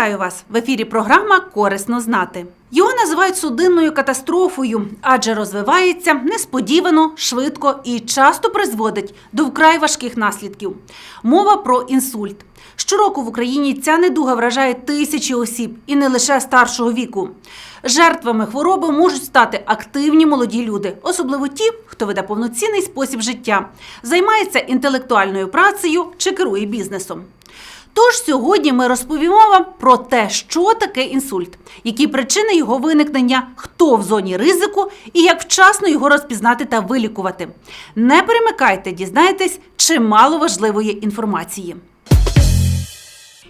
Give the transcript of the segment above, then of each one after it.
Вітаю вас в ефірі. Програма Корисно знати. Його називають судинною катастрофою, адже розвивається несподівано, швидко і часто призводить до вкрай важких наслідків. Мова про інсульт. Щороку в Україні ця недуга вражає тисячі осіб і не лише старшого віку. Жертвами хвороби можуть стати активні молоді люди, особливо ті, хто веде повноцінний спосіб життя, займається інтелектуальною працею чи керує бізнесом. Тож сьогодні ми розповімо вам про те, що таке інсульт, які причини його виникнення, хто в зоні ризику і як вчасно його розпізнати та вилікувати. Не перемикайте, дізнайтесь чимало важливої інформації.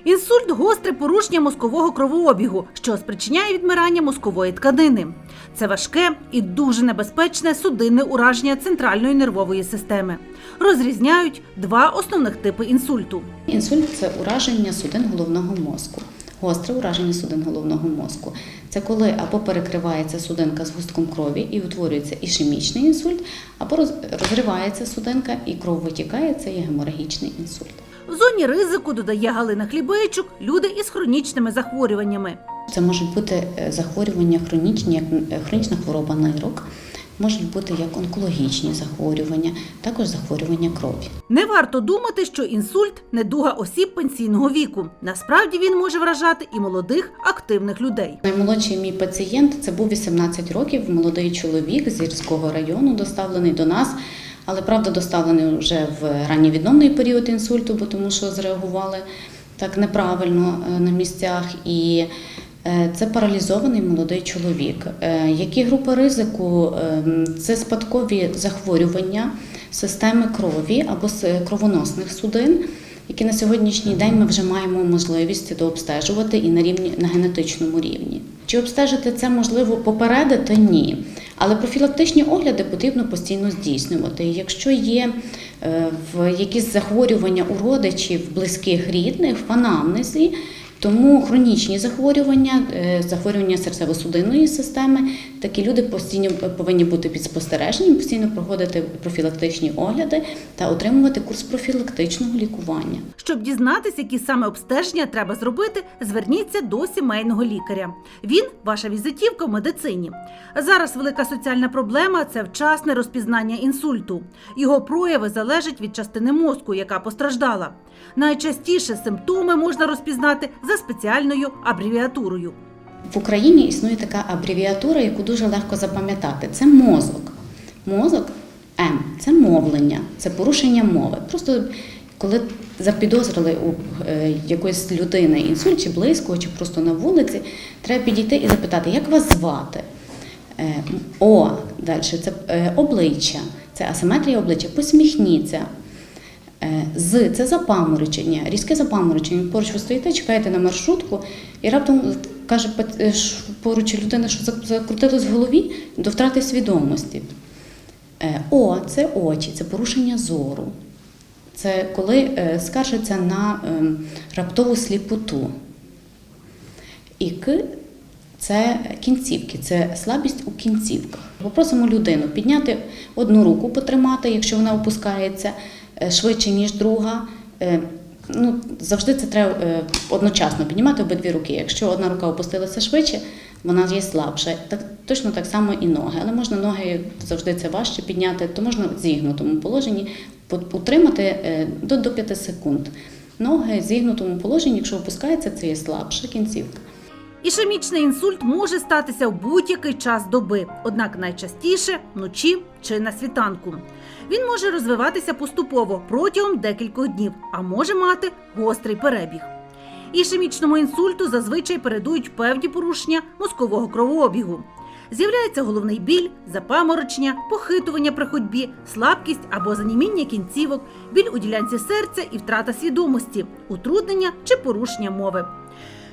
Інсульт гостре порушення мозкового кровообігу, що спричиняє відмирання мозкової тканини. Це важке і дуже небезпечне судинне ураження центральної нервової системи. Розрізняють два основних типи інсульту. Інсульт це ураження судин головного мозку. Гостре ураження судин головного мозку. Це коли або перекривається судинка з густком крові і утворюється ішемічний інсульт, або роз- розривається судинка і кров витікає, це є геморагічний інсульт. В зоні ризику додає Галина Хлібейчук люди із хронічними захворюваннями. Це можуть бути е, захворювання хронічні, як хронічна хвороба нирок, можуть бути як онкологічні захворювання, також захворювання крові. Не варто думати, що інсульт недуга осіб пенсійного віку. Насправді він може вражати і молодих активних людей. Наймолодший мій пацієнт це був 18 років, молодий чоловік з Гірського району, доставлений до нас. Але правда, доставлений вже в ранньовідомний період інсульту, бо тому що зреагували так неправильно е, на місцях. І е, це паралізований молодий чоловік. Е, Які групи ризику? Це спадкові захворювання системи крові або кровоносних судин які на сьогоднішній день ми вже маємо можливість дообстежувати і на рівні на генетичному рівні. Чи обстежити це можливо попередити? Ні. Але профілактичні огляди потрібно постійно здійснювати. Якщо є е, в якісь захворювання у родичів, близьких рідних в анамнезі, тому хронічні захворювання, е, захворювання серцево-судинної системи, такі люди постійно повинні бути під спостереженням, постійно проходити профілактичні огляди та отримувати курс профілактичного лікування. Щоб дізнатися, які саме обстеження треба зробити, зверніться до сімейного лікаря. Він ваша візитівка в медицині. Зараз велика соціальна проблема це вчасне розпізнання інсульту. Його прояви залежать від частини мозку, яка постраждала. Найчастіше симптоми можна розпізнати за спеціальною абревіатурою. В Україні існує така абревіатура, яку дуже легко запам'ятати. Це мозок. Мозок М це мовлення, це порушення мови. Просто коли запідозрили у е, якоїсь людини інсульт, чи близького, чи просто на вулиці, треба підійти і запитати, як вас звати? Е, О, далі це е, обличчя, це асиметрія обличчя, посміхніться. Е, З це запаморочення, різке запаморочення. Поруч ви стоїте, чекаєте на маршрутку, і раптом каже е, поруч людина, що зак- закрутилось в голові до втрати свідомості. Е, О, це очі, це порушення зору. Це коли скаржиться на ем, раптову сліпоту. І К це кінцівки, це слабість у кінцівках. Попросимо людину підняти одну руку, потримати, якщо вона опускається швидше, ніж друга. Е, Ну, завжди це треба е, одночасно піднімати обидві руки. Якщо одна рука опустилася швидше, вона є слабша. Так, точно так само і ноги. Але можна ноги завжди це важче підняти, то можна в зігнутому положенні утримати е, до, до 5 секунд. Ноги в зігнутому положенні, якщо опускається, це є слабша кінцівка. Ішемічний інсульт може статися в будь-який час доби, однак найчастіше вночі чи на світанку. Він може розвиватися поступово протягом декількох днів, а може мати гострий перебіг. Ішемічному інсульту зазвичай передують певні порушення мозкового кровообігу. З'являється головний біль, запаморочення, похитування при ходьбі, слабкість або заніміння кінцівок, біль у ділянці серця і втрата свідомості, утруднення чи порушення мови.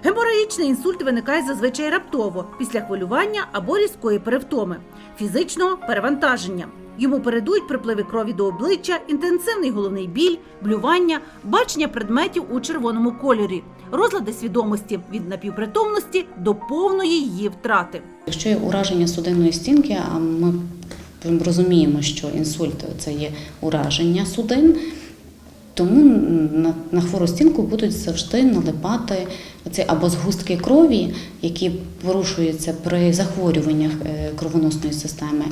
Геморагічний інсульт виникає зазвичай раптово після хвилювання або різкої перевтоми, фізичного перевантаження. Йому передують припливи крові до обличчя, інтенсивний головний біль, блювання, бачення предметів у червоному кольорі, розлади свідомості від напівпритомності до повної її втрати. Якщо є ураження судинної стінки, а ми розуміємо, що інсульт це є ураження судин, тому на, хвору стінку будуть завжди налипати оці або згустки крові, які порушуються при захворюваннях е, кровоносної системи,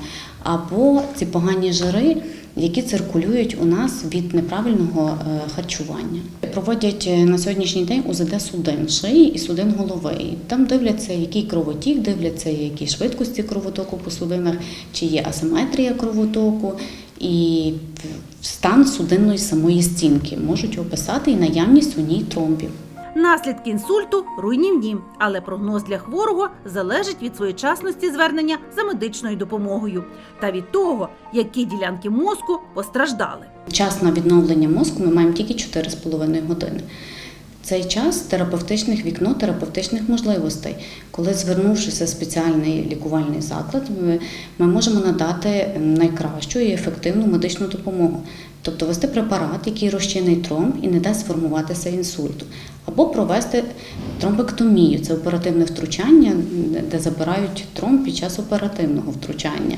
або ці погані жири, які циркулюють у нас від неправильного е, харчування. Проводять е, на сьогоднішній день УЗД судин шиї і судин голови. Там дивляться, який кровотік, дивляться, які швидкості кровотоку по судинах, чи є асиметрія кровотоку і стан судинної самої стінки. Можуть описати і наявність у ній тромбів. Наслідки інсульту руйнівні, але прогноз для хворого залежить від своєчасності звернення за медичною допомогою та від того, які ділянки мозку постраждали. Час на відновлення мозку ми маємо тільки 4,5 години. Цей час терапевтичних вікно, терапевтичних можливостей. Коли звернувшися в спеціальний лікувальний заклад, ми, можемо надати найкращу і ефективну медичну допомогу. Тобто ввести препарат, який розчинить тромб і не дасть сформуватися інсульту, або провести тромбектомію це оперативне втручання, де забирають тромб під час оперативного втручання.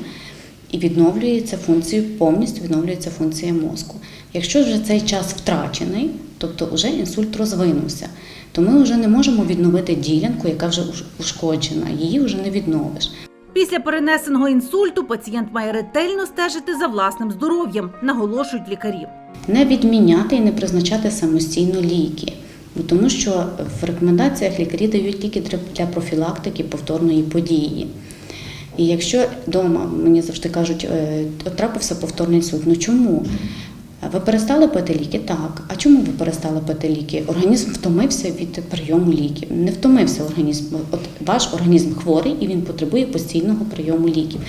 І відновлюється функція, повністю відновлюється функція мозку. Якщо вже цей час втрачений, тобто вже інсульт розвинувся, то ми вже не можемо відновити ділянку, яка вже ушкоджена, її вже не відновиш. Після перенесеного інсульту пацієнт має ретельно стежити за власним здоров'ям, наголошують лікарі. Не відміняти і не призначати самостійно ліки. Тому що в рекомендаціях лікарі дають тільки для- профілактики повторної події. І якщо вдома мені завжди кажуть, «Е, трапився повторний інсульт, ну чому? Ви перестали пити ліки? Так. А чому ви перестали пити ліки? Організм втомився від прийому ліків. Не втомився організм. От ваш організм хворий і він потребує постійного прийому ліків.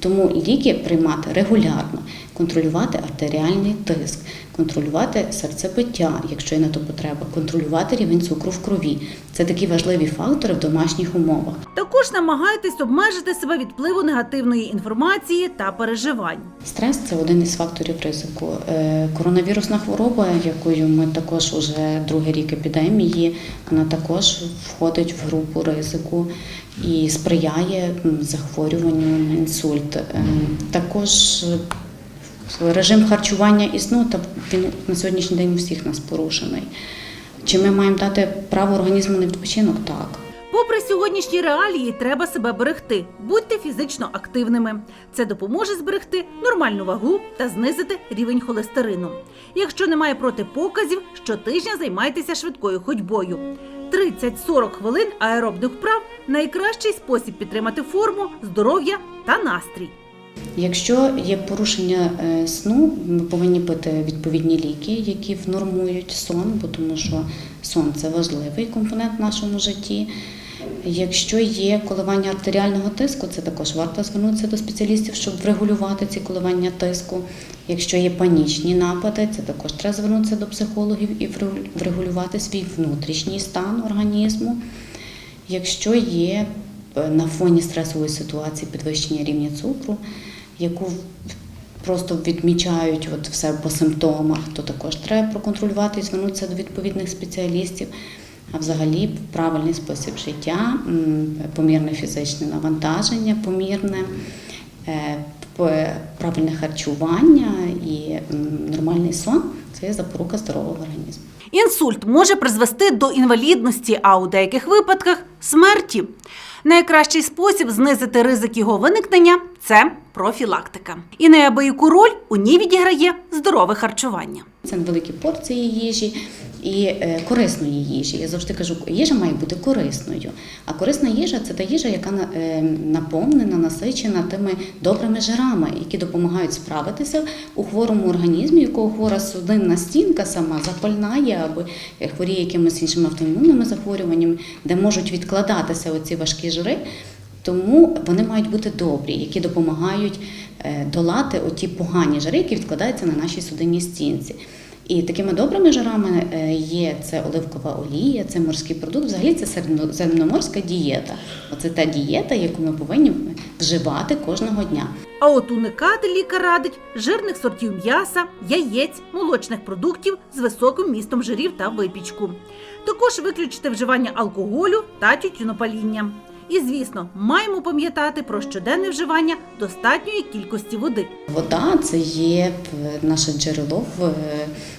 Тому ліки приймати регулярно, контролювати артеріальний тиск, контролювати серцебиття, якщо є на то потреба, контролювати рівень цукру в крові. Це такі важливі фактори в домашніх умовах. Також намагайтесь обмежити себе від впливу негативної інформації та переживань. Стрес це один із факторів ризику. Е, Коронавірусна хвороба, якою ми також уже другий рік епідемії, вона також входить в групу ризику і сприяє захворюванню на інсульт. Е, Також режим харчування і сну, та він на сьогоднішній день у всіх нас порушений. Чи ми маємо дати право організму на відпочинок? Так. Попри сьогоднішні реалії, треба себе берегти. Будьте фізично активними. Це допоможе зберегти нормальну вагу та знизити рівень холестерину. Якщо немає протипоказів, щотижня займайтеся швидкою ходьбою. 30-40 хвилин аеробних вправ найкращий спосіб підтримати форму, здоров'я та настрій. Якщо є порушення е, сну, ми повинні пити відповідні ліки, які внормують сон, бо тому що сон це важливий компонент в нашому житті. Якщо є коливання артеріального тиску, це також варто звернутися до спеціалістів, щоб врегулювати ці коливання тиску. Якщо є панічні напади, це також треба звернутися до психологів і врегулювати свій внутрішній стан організму. Якщо є е, на фоні стресової ситуації підвищення рівня цукру, яку просто відмічають от все по симптомах, то також треба проконтролювати і звернутися до відповідних спеціалістів. А взагалі правильний спосіб життя, помірне фізичне навантаження, помірне, е, правильне харчування і нормальний сон це є запорука здорового організму. Інсульт може призвести до інвалідності, а у деяких випадках смерті. Найкращий спосіб знизити ризик його виникнення це профілактика. І неабияку роль у ній відіграє здорове харчування. Це невеликі порції їжі і е, корисної їжі. Я завжди кажу, їжа має бути корисною. А корисна їжа це та їжа, яка е, наповнена, насичена тими добрими жирами, які допомагають справитися у хворому організмі, якого хвора судинна стінка сама запальна є або е, хворіє якимись іншими автоімунними захворюваннями, де можуть відкладатися оці важкі жири. Тому вони мають бути добрі, які допомагають долати оті погані жари, які відкладаються на нашій судинній стінці. І такими добрими жарами е, є це оливкова олія, це морський продукт. Взагалі це середно- дієта. Оце та дієта, яку ми повинні вживати кожного дня. А от уникати лікар радить жирних сортів м'яса, яєць, молочних продуктів з високим містом жирів та випічку. Також виключити вживання алкоголю та тютюнопаління. І, звісно, маємо пам'ятати про щоденне вживання достатньої кількості води. Вода це є е, наше джерело в е,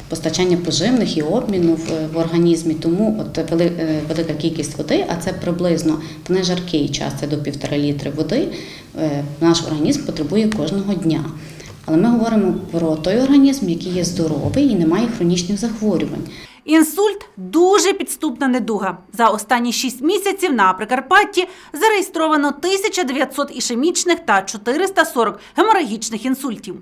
постачання поживних і обміну в, в організмі. Тому от вели- е, велика кількість води, а це приблизно в нежаркий час, це до півтора літри води. е, Наш організм потребує кожного дня. Але ми говоримо про той організм, який є здоровий і не має хронічних захворювань. Інсульт дуже підступна недуга. За останні 6 місяців на Прикарпатті зареєстровано 1900 ішемічних та 440 геморагічних інсультів.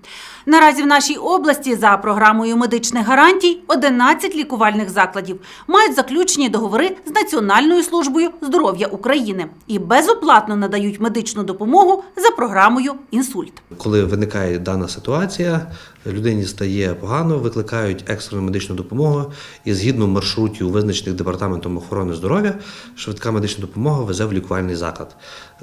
Наразі в нашій області за програмою медичних гарантій 11 лікувальних закладів мають заключені договори з Національною службою здоров'я України і безоплатно надають медичну допомогу за програмою інсульт. Коли виникає дана ситуація, людині стає погано, викликають екстрену медичну допомогу, і згідно маршрутів, визначених департаментом охорони здоров'я, швидка медична допомога везе в лікувальний заклад.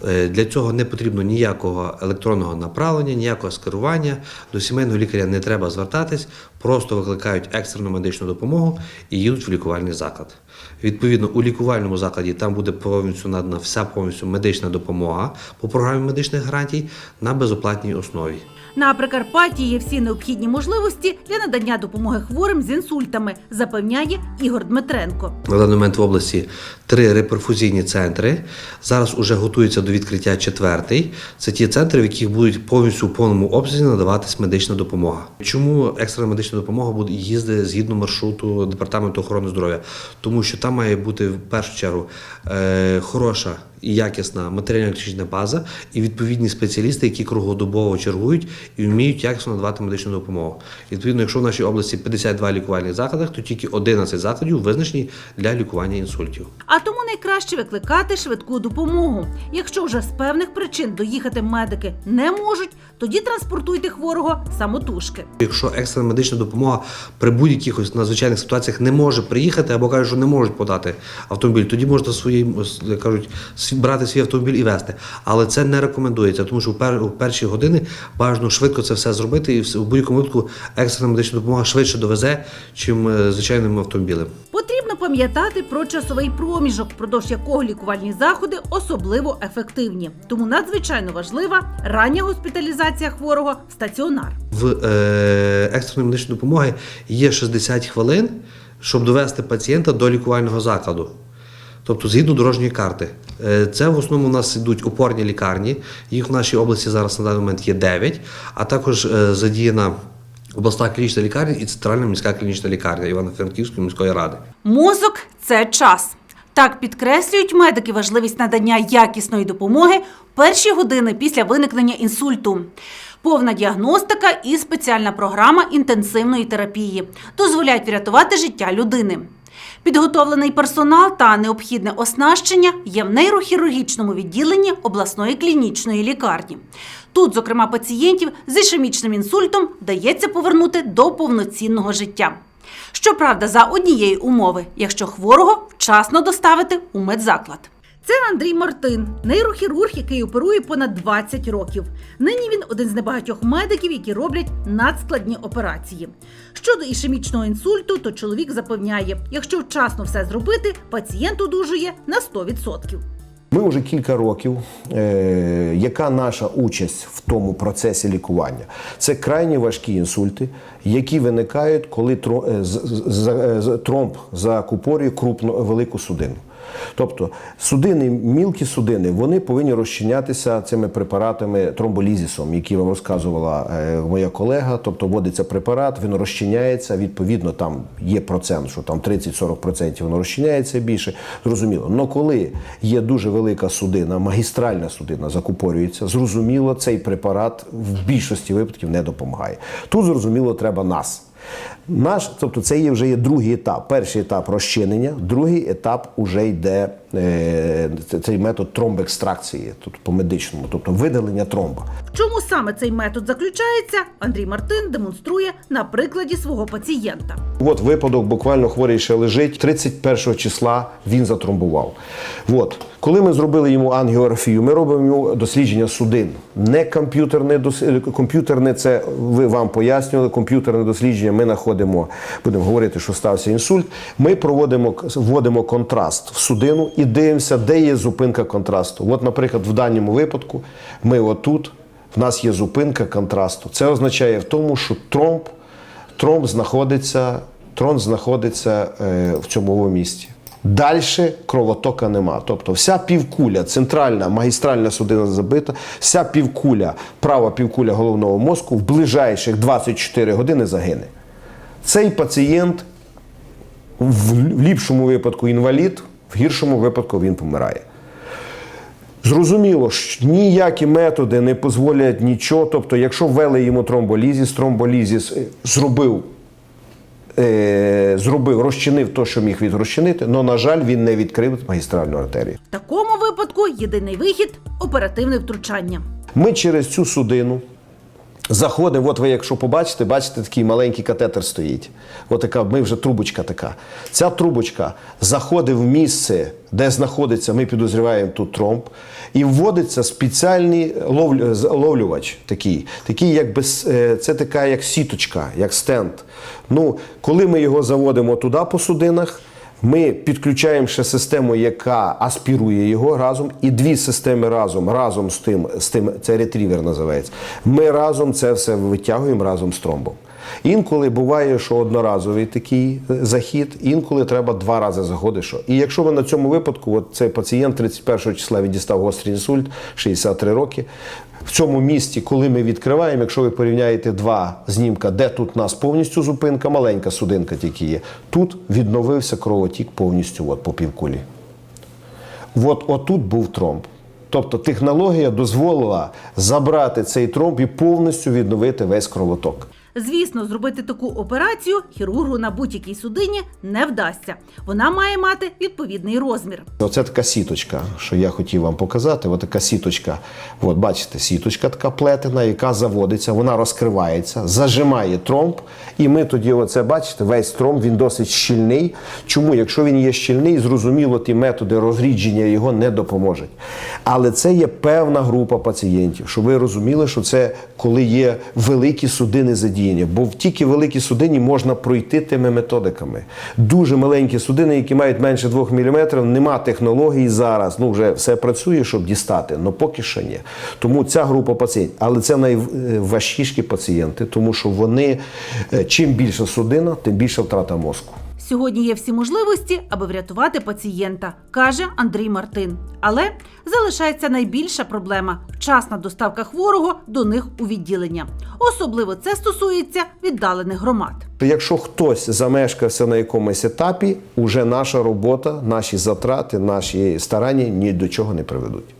Е, Для цього не потрібно ніякого електронного направлення, ніякого скерування. До сімейного лікаря не треба звертатись, просто викликають екстрену медичну допомогу і їдуть в лікувальний заклад. Відповідно, у лікувальному закладі там буде повністю надана вся повністю медична допомога по програмі медичних гарантій на безоплатній основі. На Прикарпатті є всі необхідні можливості для надання допомоги хворим з інсультами, запевняє Ігор Дмитренко. На даний момент в області три реперфузійні центри. Зараз уже готується до відкриття четвертий. Це ті центри, в яких будуть повністю в повному обсязі надаватись медична допомога. Чому екстрена медична допомога буде їздити згідно маршруту департаменту охорони здоров'я? Тому що там має бути в першу чергу е, хороша і якісна матеріально-технічна база і відповідні спеціалісти, які круглодобово чергують і вміють якісно надавати медичну допомогу. Відповідно, якщо в нашій області 52 лікувальних закладах, то тільки 11 закладів визначені для лікування інсультів. А тому найкраще викликати швидку допомогу. Якщо вже з певних причин доїхати медики не можуть, тоді транспортуйте хворого самотужки. Якщо екстрена медична допомога при будь-яких надзвичайних ситуаціях не може приїхати або кажуть, що не можуть подати автомобіль, тоді можна свої як кажуть свій- брати свій автомобіль і везти. Але це не рекомендується, тому що в, пер, у перші години бажано швидко це все зробити, і в будь-якому випадку екстрена медична допомога швидше довезе, чим е, звичайним автомобілем. Потрібно пам'ятати про часовий проміжок, впродовж якого лікувальні заходи особливо ефективні. Тому надзвичайно важлива рання госпіталізація хворого в стаціонар. В е, екстреної медичної допомоги є 60 хвилин, щоб довести пацієнта до лікувального закладу. Тобто згідно дорожньої карти. Е, Це в основному у нас йдуть опорні лікарні. Їх в нашій області зараз на даний момент є 9, а також е, задіяна обласна клінічна лікарня і центральна міська клінічна лікарня Івано-Франківської міської ради. Мозок це час. Так підкреслюють медики важливість надання якісної допомоги перші години після виникнення інсульту. Повна діагностика і спеціальна програма інтенсивної терапії дозволяють врятувати життя людини. Підготовлений персонал та необхідне оснащення є в нейрохірургічному відділенні обласної клінічної лікарні. Тут, зокрема, пацієнтів з ішемічним інсультом вдається повернути до повноцінного життя. Щоправда, за однієї умови, якщо хворого вчасно доставити у медзаклад. Це Андрій Мартин, нейрохірург, який оперує понад 20 років. Нині він один з небагатьох медиків, які роблять надскладні операції. Щодо ішемічного інсульту, то чоловік запевняє, якщо вчасно все зробити, пацієнт одужує на 100%. Ми вже кілька років. Е, яка наша участь в тому процесі лікування? Це крайні важкі інсульти, які виникають, коли е, тромб закупорює крупну велику судину. Тобто судини, мілкі судини, вони повинні розчинятися цими препаратами тромболізісом, які вам розказувала е, моя колега. Тобто вводиться препарат, він розчиняється. Відповідно, там є процент, що там 30-40% воно розчиняється більше. Зрозуміло. Но коли є дуже велика судина, магістральна судина закупорюється, зрозуміло, цей препарат в більшості випадків не допомагає. Тут зрозуміло, треба нас. Наш, тобто це є вже є другий етап. Перший етап розчинення, другий етап вже йде е, цей метод тромбекстракції, тут по медичному, тобто видалення тромба. В чому саме цей метод заключається, Андрій Мартин демонструє на прикладі свого пацієнта. От випадок, буквально хворий ще лежить. 31 числа він затромбував. От. Коли ми зробили йому ангіографію, ми робимо йому дослідження судин. Не комп'ютерне дос- комп'ютерне, це ви вам пояснювали. Комп'ютерне дослідження. Ми знаходимо, будемо говорити, що стався інсульт. Ми проводимо вводимо контраст в судину і дивимося, де є зупинка контрасту. От, наприклад, в даному випадку ми отут. В нас є зупинка контрасту. Це означає в тому, що тромб Тромб знаходиться, тромб знаходиться е, в цьому місці. Далі кровотока нема. Тобто вся півкуля, центральна магістральна судина забита, вся півкуля, права півкуля головного мозку в ближайших 24 години загине. Цей пацієнт в в ліпшому випадку інвалід, в гіршому випадку він помирає. Зрозуміло, що ніякі методи не дозволять нічого. Тобто, якщо ввели йому тромболізіс, тромболізіс е, зробив, е, зробив, розчинив те, що міг відрозчинити, але, на жаль, він не відкрив магістральну артерію. В такому випадку єдиний вихід оперативне втручання. Ми через цю судину заходимо. От ви, якщо побачите, бачите, такий маленький катетер стоїть. От така, ми вже трубочка така. Ця трубочка заходить в місце, де знаходиться, ми підозріваємо тут тромб, і вводиться спеціальний ловлю, ловлювач такий. Такий, як без, е, це така як сіточка, як стенд. Ну, коли ми його заводимо туди по судинах. Ми підключаємо ще систему, яка аспірує його разом, і дві системи разом, разом з тим, з тим, це ретрівер називається. Ми разом це все витягуємо разом з тромбом. Інколи буває, що одноразовий такий е, захід, інколи треба два рази заходити. Що. І якщо ви на цьому випадку, от цей пацієнт 31 числа він дістав гострий інсульт, 63 роки. В цьому місті, коли ми відкриваємо, якщо ви порівняєте два знімка, де тут у нас повністю зупинка, маленька судинка тільки є, тут відновився кровотік повністю от, по півкулі. От отут був тромб. Тобто технологія дозволила забрати цей тромб і повністю відновити весь кровоток. Звісно, зробити таку операцію хірургу на будь-якій судині не вдасться. Вона має мати відповідний розмір. Оце така сіточка, що я хотів вам показати. Ось така сіточка. От бачите, сіточка така плетена, яка заводиться, вона розкривається, зажимає тромб. І ми тоді, оце бачите, весь тромб він досить щільний. Чому? Якщо він є щільний, зрозуміло, ті методи розрідження його не допоможуть. Але це є певна група пацієнтів, щоб ви розуміли, що це коли є великі судини задіяння. Бо тільки великі судині можна пройти тими методиками. Дуже маленькі судини, які мають менше 2 мм, нема технологій зараз. Ну вже все працює, щоб дістати, але поки що ні. Тому ця група пацієнтів, але це найважчіші пацієнти, тому що вони е, чим більша судина, тим більша втрата мозку. Сьогодні є всі можливості, аби врятувати пацієнта, каже Андрій Мартин. Але залишається найбільша проблема вчасна доставка хворого до них у відділення. Особливо це стосується віддалених громад. Якщо хтось замешкався на якомусь етапі, уже наша робота, наші затрати, наші старання ні до чого не приведуть.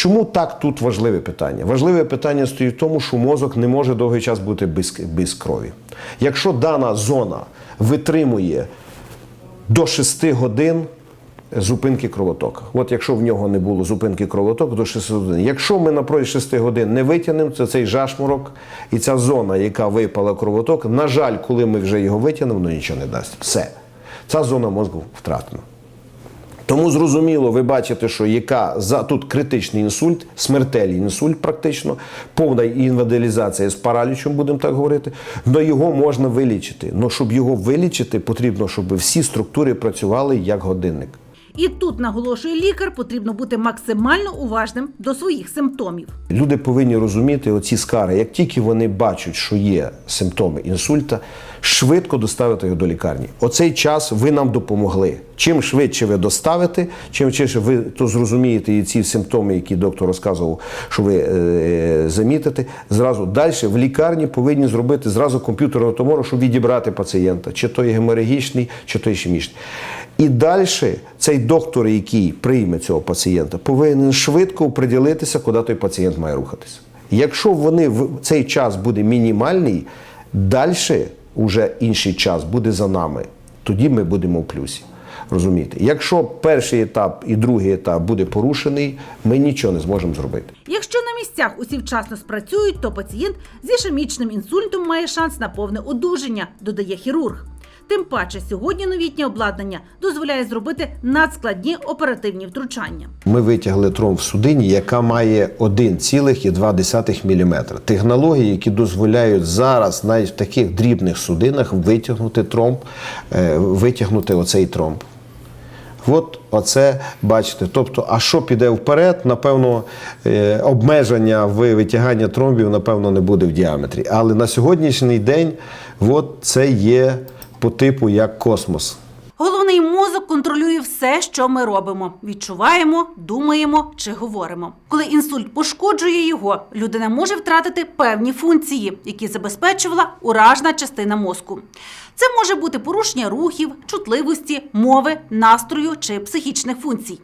Чому так тут важливе питання? Важливе питання стоїть в тому, що мозок не може довгий час бути без, без крові. Якщо дана зона витримує до 6 годин зупинки кровотока. От якщо в нього не було зупинки кровотоку до 6 годин. Якщо ми на протязі 6 годин не витягнемо, то цей жашмурок і ця зона, яка випала кровоток, на жаль, коли ми вже його витягнемо, воно нічого не дасть. Все. Ця зона мозку втратена. Тому зрозуміло, ви бачите, що яка за тут критичний інсульт, смертельний інсульт, практично, повна інвалідизація з паралічем, будемо так говорити. але його можна вилічити. Але щоб його вилічити, потрібно, щоб всі структури працювали як годинник. І тут наголошує лікар, потрібно бути максимально уважним до своїх симптомів. Люди повинні розуміти оці скари. Як тільки вони бачать, що є симптоми інсульта, швидко доставити його до лікарні. Оцей час ви нам допомогли. Чим швидше ви доставите, чим швидше ви то зрозумієте і ці симптоми, які доктор розказував, що ви е, замітите, зразу далі в лікарні повинні зробити зразу комп'ютерну томору, щоб відібрати пацієнта, чи то є геморагічний, чи то ішемічний. І далі цей доктор, який прийме цього пацієнта, повинен швидко приділитися, куди той пацієнт має рухатися. Якщо вони в цей час буде мінімальний, далі уже інший час буде за нами, тоді ми будемо в плюсі. Розумієте? Якщо перший етап і другий етап буде порушений, ми нічого не зможемо зробити. Якщо на місцях усі вчасно спрацюють, то пацієнт з ішемічним інсультом має шанс на повне одужання, додає хірург. Тим паче, сьогодні новітнє обладнання дозволяє зробити надскладні оперативні втручання. Ми витягли тромб в судині, яка має 1,2 мм. Технології, які дозволяють зараз навіть в таких дрібних судинах витягнути тромб, е, витягнути оцей тромб. От оце бачите. Тобто, а що піде вперед? Напевно, е, обмеження в витяганні тромбів, напевно, не буде в діаметрі. Але на сьогоднішній день от це є по типу як космос. Головний мозок контролює все, що ми робимо: відчуваємо, думаємо чи говоримо. Коли інсульт пошкоджує його, людина може втратити певні функції, які забезпечувала уражна частина мозку. Це може бути порушення рухів, чутливості, мови, настрою чи психічних функцій.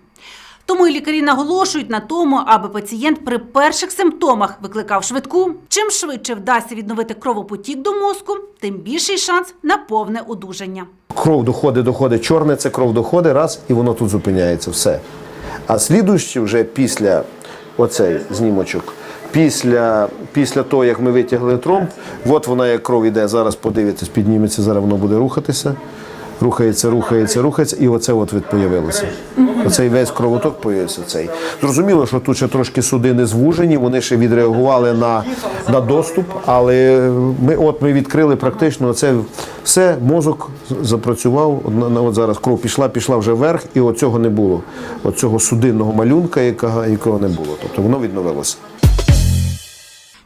Тому і лікарі наголошують на тому, аби пацієнт при перших симптомах викликав швидку. Чим швидше вдасться відновити кровопотік до мозку, тим більший шанс на повне одужання. кров доходить, доходить, чорне це кров доходить, раз, і воно тут зупиняється, все. А слідуючи вже після оцей знімочок, після, після того, як ми витягли тромб, от вона як кров іде, зараз подивитесь, підніметься, зараз воно буде рухатися. Рухається, рухається, рухається, і оце от від появилося. Оцей весь кровоток появився. Цей. Зрозуміло, що тут ще трошки судини звужені, вони ще відреагували на, на доступ, але ми от ми відкрили практично це все, мозок запрацював. От зараз кров пішла, пішла вже вверх, і от цього не було. От цього судинного малюнка, якого не було. Тобто воно відновилося.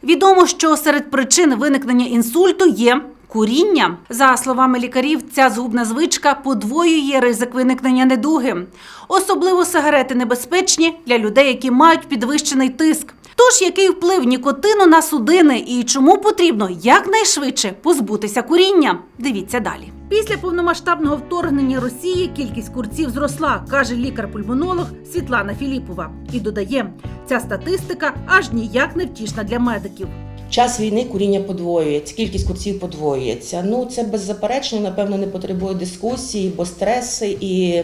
Відомо, що серед причин виникнення інсульту є куріння. За словами лікарів, ця згубна звичка подвоює ризик виникнення недуги. Особливо сигарети небезпечні для людей, які мають підвищений тиск. Тож, який вплив нікотину на судини і чому потрібно якнайшвидше позбутися куріння? Дивіться далі. Після повномасштабного вторгнення Росії кількість курців зросла, каже лікар-пульмонолог Світлана Філіпова. І додає, ця статистика аж ніяк не втішна для медиків. Час війни куріння подвоюється, кількість курців подвоюється. Ну це беззаперечно, напевно, не потребує дискусії, бо стреси і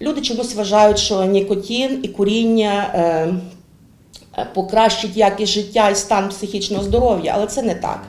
люди чомусь вважають, що нікотин і куріння е, е, покращить якість життя і стан психічного здоров'я, але це не так.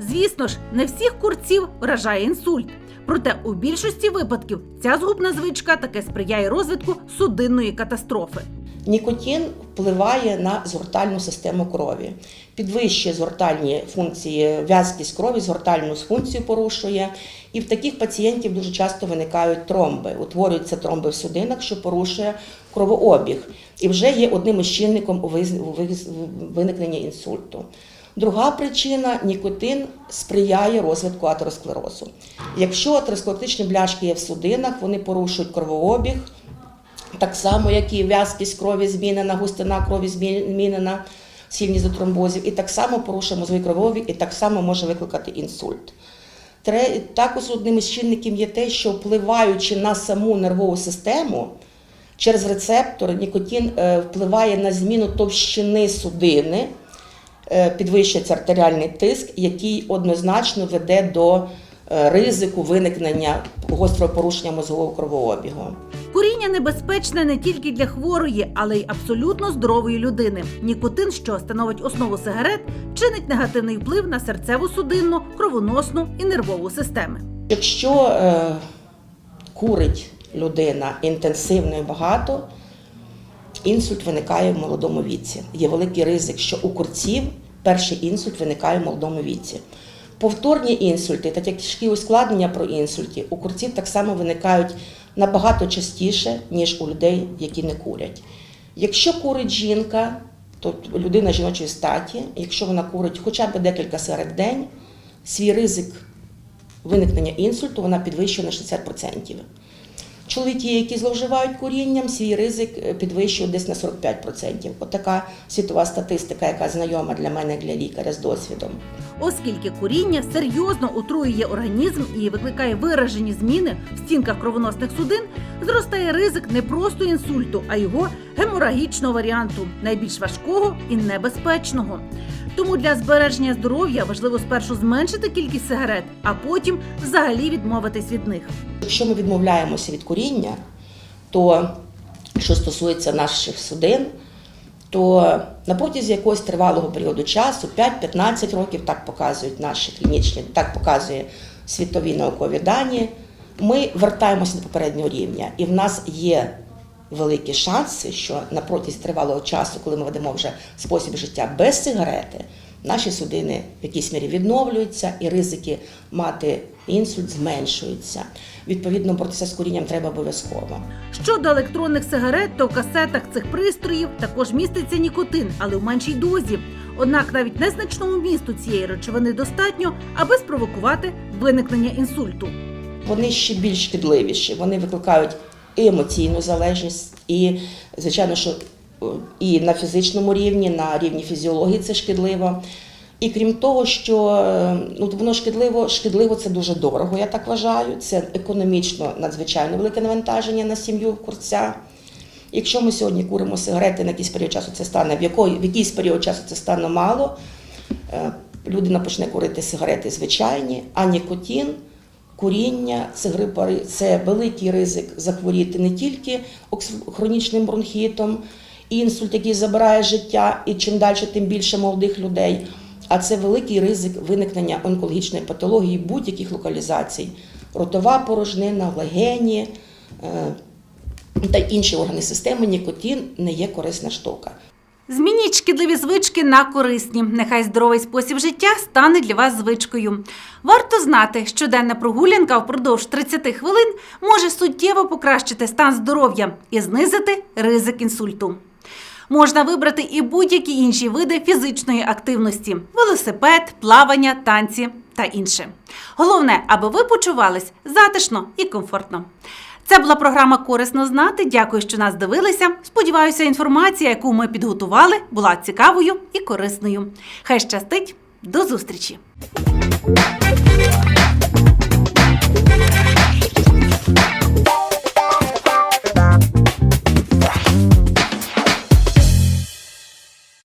Звісно ж, не всіх курців вражає інсульт. Проте у більшості випадків ця згубна звичка таки сприяє розвитку судинної катастрофи. Нікотин впливає на згортальну систему крові, підвищує згортальні функції, в'язкість крові, згортальну функцію порушує. І в таких пацієнтів дуже часто виникають тромби. Утворюються тромби в судинах, що порушує кровообіг, і вже є одним із чинником виникнення інсульту. Друга причина нікотин сприяє розвитку атеросклерозу. Якщо атеросклеротичні бляшки є в судинах, вони порушують кровообіг, так само, як і в'язкість крові змінена, густина крові змінена, сильність до тромбозів, і так само порушує мозовий кровообіг, і так само може викликати інсульт. Також одним із чинників є те, що впливаючи на саму нервову систему, через рецептори нікотин е, впливає на зміну товщини судини, е, підвищується артеріальний тиск, який однозначно веде до е, ризику виникнення гострого порушення мозгового кровообігу. Куріння небезпечне не тільки для хворої, але й абсолютно здорової людини. Нікотин, що становить основу сигарет, чинить негативний вплив на серцево-судинну, кровоносну і нервову системи. Якщо е, курить людина інтенсивно і багато, інсульт виникає в молодому віці. Є великий ризик, що у курців перший інсульт виникає в молодому віці. Повторні інсульти та тяжкі ускладнення про інсульти у курців так само виникають набагато частіше, ніж у людей, які не курять. Якщо курить жінка, то людина жіночої статі, якщо вона курить хоча б декілька в день, свій ризик виникнення інсульту вона підвищує на 60%. Чоловіки, які зловживають курінням, свій ризик е, підвищує десь на 45%. От така світова статистика, яка знайома для мене, для лікаря з досвідом. Оскільки куріння серйозно отруює організм і викликає виражені зміни в стінках кровоносних судин, зростає ризик не просто інсульту, а його геморагічного варіанту, найбільш важкого і небезпечного. Тому для збереження здоров'я важливо спершу зменшити кількість сигарет, а потім взагалі відмовитись від них. Якщо ми відмовляємося від куріння, то що стосується наших судин, то на протязі якогось тривалого періоду часу, 5-15 років, так показують наші клінічні, так показує світові наукові дані, ми вертаємося до попереднього рівня. І в нас є великі шанси, що на протязі тривалого часу, коли ми ведемо вже спосіб життя без сигарети, наші судини в якійсь мірі відновлюються і ризики мати інсульт зменшуються. Відповідно, боротися з курінням треба обов'язково. Щодо електронних сигарет, то в касетах цих пристроїв також міститься нікотин, але в меншій дозі. Однак навіть незначному вмісту цієї речовини достатньо, аби спровокувати виникнення інсульту. Вони ще більш шкідливіші. Вони викликають і емоційну залежність, і, звичайно, що е, і на фізичному рівні, на рівні фізіології це шкідливо. І крім того, що е, ну, воно шкідливо, шкідливо це дуже дорого, я так вважаю. Це економічно надзвичайно велике навантаження на сім'ю курця. Якщо ми сьогодні куримо сигарети, на якийсь період часу це стане, в, якої, в якийсь період часу це стане мало, е, людина почне курити сигарети звичайні, а нікотин, куріння, це грипари, це великий ризик захворіти не тільки хронічним бронхітом, інсульт, який забирає життя, і чим далі, тим більше молодих людей. А це великий ризик виникнення онкологічної патології будь-яких локалізацій. Ротова порожнина, легені е, та інші органи системи, нікотин не є корисна штука. Змініть шкідливі звички на корисні. Нехай здоровий спосіб життя стане для вас звичкою. Варто знати, щоденна прогулянка впродовж 30 хвилин може суттєво покращити стан здоров'я і знизити ризик інсульту. Можна вибрати і будь-які інші види фізичної активності: велосипед, плавання, танці та інше. Головне, аби ви почувались затишно і комфортно. Це була програма Корисно знати. Дякую, що нас дивилися. Сподіваюся, інформація, яку ми підготували, була цікавою і корисною. Хай щастить! До зустрічі!